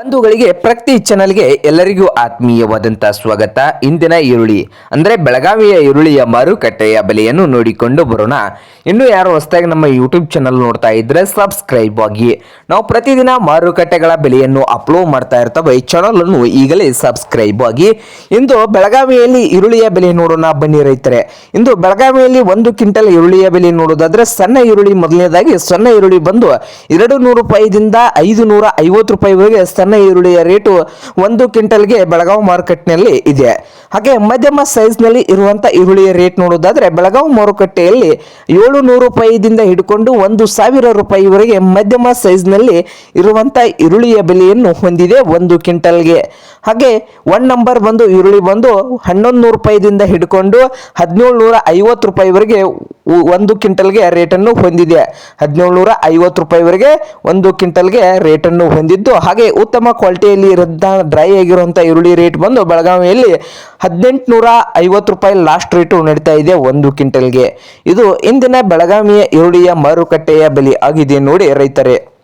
ಬಂಧುಗಳಿಗೆ ಪ್ರತಿ ಚಾನಲ್ಗೆ ಎಲ್ಲರಿಗೂ ಆತ್ಮೀಯವಾದಂತ ಸ್ವಾಗತ. ಇಂದಿನ ಈರುಳ್ಳಿ, ಅಂದ್ರೆ ಬೆಳಗಾವಿಯ ಈರುಳ್ಳಿಯ ಮಾರುಕಟ್ಟೆಯ ಬೆಲೆಯನ್ನು ನೋಡಿಕೊಂಡು ಬರೋಣ. ಇನ್ನು ಯಾರು ಹೊಸದಾಗಿ ನಮ್ಮ ಯೂಟ್ಯೂಬ್ ಚಾನಲ್ ನೋಡ್ತಾ ಇದ್ರೆ ಸಬ್ಸ್ಕ್ರೈಬ್ ಆಗಿ. ನಾವು ಪ್ರತಿದಿನ ಮಾರುಕಟ್ಟೆಗಳ ಬೆಲೆಯನ್ನು ಅಪ್ಲೋಡ್ ಮಾಡ್ತಾ ಇರ್ತವೆ. ಈ ಚಾನಲ್ ಅನ್ನು ಈಗಲೇ ಸಬ್ಸ್ಕ್ರೈಬ್ ಆಗಿ. ಇಂದು ಬೆಳಗಾವಿಯಲ್ಲಿ ಈರುಳ್ಳಿಯ ಬೆಲೆ ನೋಡೋಣ ಬನ್ನಿ ರೈತರೆ. ಇಂದು ಬೆಳಗಾವಿಯಲ್ಲಿ ಒಂದು ಕ್ವಿಂಟಲ್ ಈರುಳ್ಳಿಯ ಬೆಲೆ ನೋಡೋದಾದ್ರೆ ಸಣ್ಣ ಈರುಳ್ಳಿ ಮೊದಲನೇದಾಗಿ ಸಣ್ಣ ಈರುಳ್ಳಿ ಬಂದು ಎರಡು ನೂರು ರೂಪಾಯಿದಿಂದ ಐದು ನೂರ ಐವತ್ತು ರೂಪಾಯಿವರೆಗೆ ಸಣ್ಣ ಈರುಳ್ಳಿಯ ರೇಟು ಒಂದು ಕ್ವಿಂಟಲ್ಗೆ ಬೆಳಗಾವಿ ಮಾರುಕಟ್ಟೆಯಲ್ಲಿ ಇದೆ. ಹಾಗೆ ಮಧ್ಯಮ ಸೈಜ್ನಲ್ಲಿ ಇರುವಂಥ ಈರುಳ್ಳಿಯ ರೇಟ್ ನೋಡೋದಾದರೆ ಬೆಳಗಾವಿ ಮಾರುಕಟ್ಟೆಯಲ್ಲಿ ಏಳು ನೂರು ರೂಪಾಯಿದಿಂದ ಹಿಡ್ಕೊಂಡು ಒಂದು ಸಾವಿರ ರೂಪಾಯಿವರೆಗೆ ಮಧ್ಯಮ ಸೈಜ್ನಲ್ಲಿ ಇರುವಂಥ ಈರುಳ್ಳಿಯ ಬೆಲೆಯನ್ನು ಹೊಂದಿದೆ ಒಂದು ಕ್ವಿಂಟಲ್ಗೆ. ಹಾಗೆ ಒನ್ ನಂಬರ್ ಬಂದು ಈರುಳ್ಳಿ ಬಂದು ಹನ್ನೊಂದು ನೂರು ರೂಪಾಯಿದಿಂದ ಹಿಡ್ಕೊಂಡು ಹದಿನೇಳು ನೂರ ಐವತ್ತು ರೂಪಾಯಿವರೆಗೆ ಒಂದು ಕ್ವಿಂಟಲ್ಗೆ ರೇಟನ್ನು ಹೊಂದಿದೆ. ಹದಿನೇಳು ನೂರ ಐವತ್ತು ರೂಪಾಯಿವರೆಗೆ ಒಂದು ಕ್ವಿಂಟಲ್ಗೆ ರೇಟನ್ನು ಹೊಂದಿದ್ದು. ಹಾಗೆ ಉತ್ತಮ ಕ್ವಾಲಿಟಿಯಲ್ಲಿ ಇರೋದ ಡ್ರೈ ಆಗಿರುವಂಥ ಈರುಳ್ಳಿ ರೇಟ್ ಬಂದು ಬೆಳಗಾವಿಯಲ್ಲಿ ಹದಿನೆಂಟು ನೂರ ಐವತ್ತು ರೂಪಾಯಿ ಲಾಸ್ಟ್ ರೇಟು ನಡೀತಾ ಇದೆ ಒಂದು ಕ್ವಿಂಟಲ್ಗೆ. ಇದು ಇಂದಿನ ಬೆಳಗಾವಿಯ ಈರುಳ್ಳಿಯ ಮಾರುಕಟ್ಟೆಯ ಬೆಲೆ ಆಗಿದೆ ನೋಡಿ ರೈತರೇ.